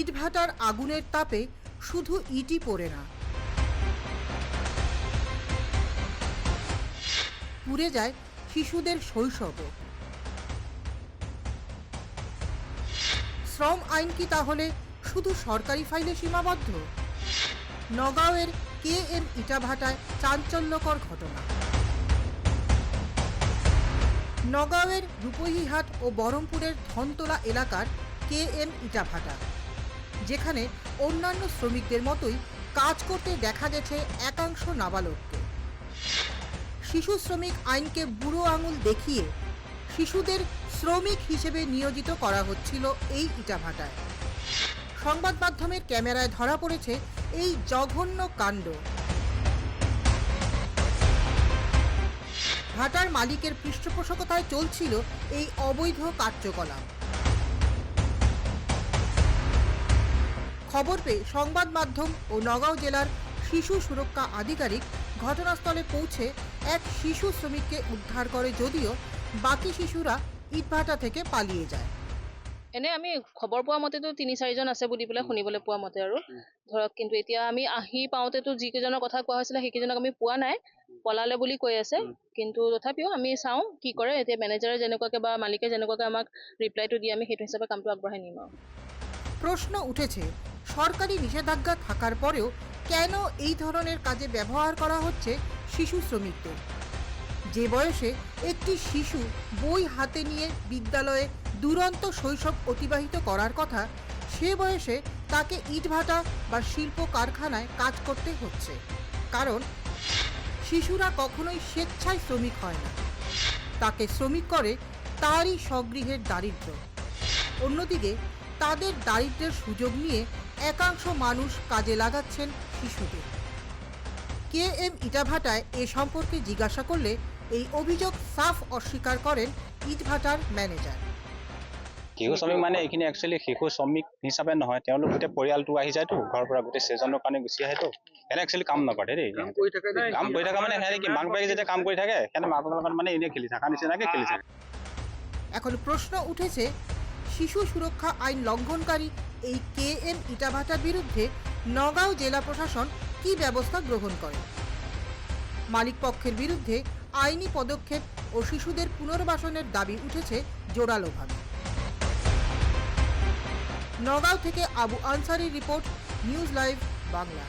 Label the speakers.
Speaker 1: ইটভাটার আগুনের তাপে শুধু ইটই পড়ে না। পুড়ে যায় শিশুদের শৈশবও শ্রম আইন কি তাহলে শুধু সরকারি ফাইলে সীমাবদ্ধ? নগাঁওয়ের কে এম ইটাভাটায় চাঞ্চল্যকর ঘটনা। নগাঁওয়ের রূপহীহাট ও বহরমপুরের ধনতলা এলাকার কে এম ইটাভাটা যেখানে অন্যান্য শ্রমিকদের মতোই কাজ করতে দেখা গেছে একাংশ নাবালককে। শিশু শ্রমিক আইনকে বুড়ো আঙুল দেখিয়ে শিশুদের শ্রমিক হিসেবে নিয়োজিত করা হচ্ছিল এই ইটাভাটায়। সংবাদ মাধ্যমের ক্যামেরায় ধরা পড়েছে এই জঘন্য কাণ্ড। ভাটার মালিকের পৃষ্ঠপোষকতায় চলছিল এই অবৈধ কার্যকলাপ। খবর পেয়ে সংবাদ মাধ্যম ও নগাঁও জেলার শিশু সুরক্ষা আধিকারিক ঘটনাস্থলে পৌঁছে এক শিশু শ্রমিককে উদ্ধার করে যদিও বাকি শিশুরা ইটভাটা থেকে পালিয়ে যায়।
Speaker 2: এনে আমি খবৰ পোৱা মতেতো তিনি চাৰিজন আছে বুলি পেলাই শুনিবলৈ পোৱা মতে আৰু। ধৰক কিন্তু এতিয়া আমি আহি পাওঁতেতো যিকেইজনৰ কথা কোৱা হৈছিলে সেইকেইজনক আমি পোৱা নাই। পলালে বুলি কৈ আছে। কিন্তু তথাপিও আমি চাওঁ কি কৰে। এতিয়া মেনেজাৰে যেনেকুৱাকে বা মালিকে যেনেকুৱাকে আমাক ৰিপ্লাইটো দিয়ে আমি সেইটো হিচাপে কামটো আগবঢ়াই নিম আৰু।
Speaker 1: প্রশ্ন উঠেছে, সরকারি নিষেধাজ্ঞা থাকার পরেও কেন এই ধরনের কাজে ব্যবহার করা হচ্ছে শিশু শ্রমিকদের? যে বয়সে একটি শিশু বই হাতে নিয়ে বিদ্যালয়ে দুরন্ত শৈশব অতিবাহিত করার কথা, সে বয়সে তাকে ইটভাটা বা শিল্প কারখানায় কাজ করতে হচ্ছে। কারণ, শিশুরা কখনোই স্বেচ্ছায় শ্রমিক হয় না। তাকে শ্রমিক করে তারই স্বগৃহের দারিদ্র অন্যদিকে তাদের দারিদ্র্যের সুযোগ নিয়ে একাংশ মানুষ কাজে লাগাচ্ছেন শিশুদের। কে এম ইটাভাটায় এ সম্পর্কে জিজ্ঞাসা করলে এই অভিযোগ সাফ অস্বীকার করেন ইটভাটার ম্যানেজার।
Speaker 3: শিশু শ্ৰমিক মানে এইখিনি একচুৱেলি শিশু শ্ৰমিক হিচাপে নহয় তেওঁলোক গোটেই পৰিয়ালটো আহি যায়তো ঘৰৰ পৰা গোটেই ছিজনৰ কাৰণে গুচি আহেতো সিহঁতে একচুৱেলি কাম নকৰে দেই।
Speaker 4: কাম কৰি থাকে নে?
Speaker 3: কাম কৰি থকা মানে সিহঁতে কি মাক বাপেকে যেতিয়া কাম কৰি থাকে সিহঁতে মাক বাপেকৰ লগত মানে এনেই খেলি থকা নিচিনাকে খেলি থাকে।
Speaker 1: এখন প্রশ্ন উঠেছে শিশু সুরক্ষা আইন লঙ্ঘনকারী এই কে এম ইটাভাটার বিরুদ্ধে নগাঁও জেলা প্রশাসন কী ব্যবস্থা গ্রহণ করে? মালিক পক্ষের বিরুদ্ধে আইনি পদক্ষেপ ও শিশুদের পুনর্বাসনের দাবি উঠেছে জোরালোভাবে। নগাঁও থেকে আবু আনসারির রিপোর্ট, নিউজ লাইভ, বাংলা।